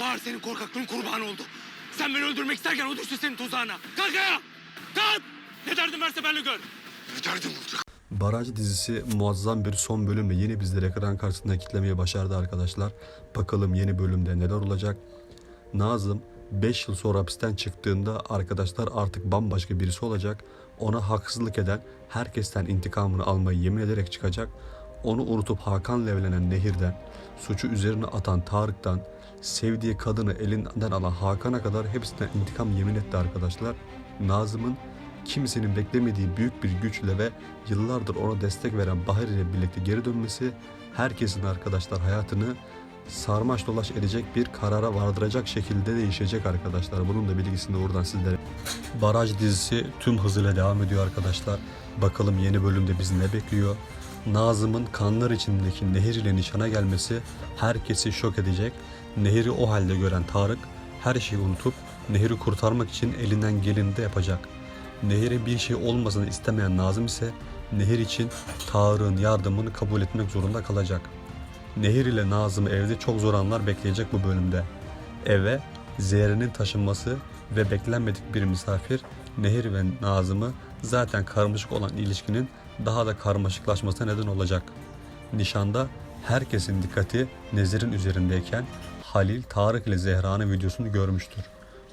Bahar senin korkaklığın kurbanı oldu. Sen beni öldürmek isterken o düştü senin tuzağına. Kalk ayağa! Kalk! Ne derdin varsa benimle gör. Ne derdim olacak? Baraj dizisi muazzam bir son bölümle yine bizleri ekran karşısında kitlemeyi başardı arkadaşlar. Bakalım yeni bölümde neler olacak. Nazım 5 yıl sonra hapisten çıktığında arkadaşlar artık bambaşka birisi olacak. Ona haksızlık eden herkesten intikamını almayı yemin ederek çıkacak. Onu unutup Hakan'la evlenen Nehir'den, suçu üzerine atan Tarık'tan, sevdiği kadını elinden alan Hakan'a kadar hepsinden intikam yemin etti arkadaşlar. Nazım'ın kimsenin beklemediği büyük bir güçle ve yıllardır ona destek veren Bahar ile birlikte geri dönmesi herkesin arkadaşlar hayatını sarmaş dolaş edecek bir karara vardıracak şekilde değişecek arkadaşlar. Bunun da bilgisini oradan sizlere. Baraj dizisi tüm hızıyla devam ediyor arkadaşlar. Bakalım yeni bölümde bizi ne bekliyor? Nazım'ın kanlar içindeki Nehir ile nişana gelmesi herkesi şok edecek. Nehir'i o halde gören Tarık her şeyi unutup Nehir'i kurtarmak için elinden geleni de yapacak. Nehir'e bir şey olmasını istemeyen Nazım ise Nehir için Tarık'ın yardımını kabul etmek zorunda kalacak. Nehir ile Nazım'ı evde çok zor anlar bekleyecek bu bölümde. Eve Zehre'nin taşınması ve beklenmedik bir misafir Nehir ve Nazım'ı zaten karmaşık olan ilişkinin daha da karmaşıklaşmasına neden olacak. Nişanda herkesin dikkati Nezir'in üzerindeyken Halil Tarık ile Zehra'nın videosunu görmüştür.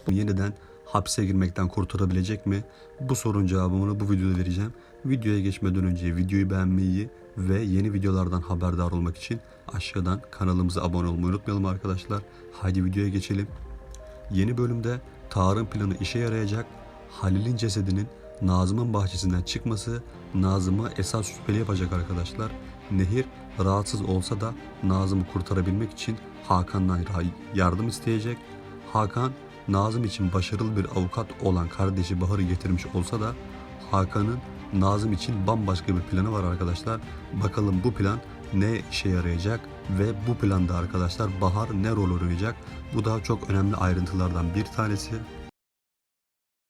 Bu yeniden hapse girmekten kurtarabilecek mi? Bu sorunun cevabını bu videoda vereceğim. Videoya geçmeden önce videoyu beğenmeyi ve yeni videolardan haberdar olmak için aşağıdan kanalımıza abone olmayı unutmayalım arkadaşlar. Haydi videoya geçelim. Yeni bölümde Tarık'ın planı işe yarayacak. Halil'in cesedinin Nazım'ın bahçesinden çıkması Nazım'ı esas şüpheli yapacak arkadaşlar. Nehir rahatsız olsa da Nazım'ı kurtarabilmek için Hakan'dan yardım isteyecek. Hakan Nazım için başarılı bir avukat olan kardeşi Bahar'ı getirmiş olsa da Hakan'ın Nazım için bambaşka bir planı var arkadaşlar. Bakalım bu plan ne işe yarayacak ve bu planda arkadaşlar Bahar ne rol oynayacak? Bu da çok önemli ayrıntılardan bir tanesi.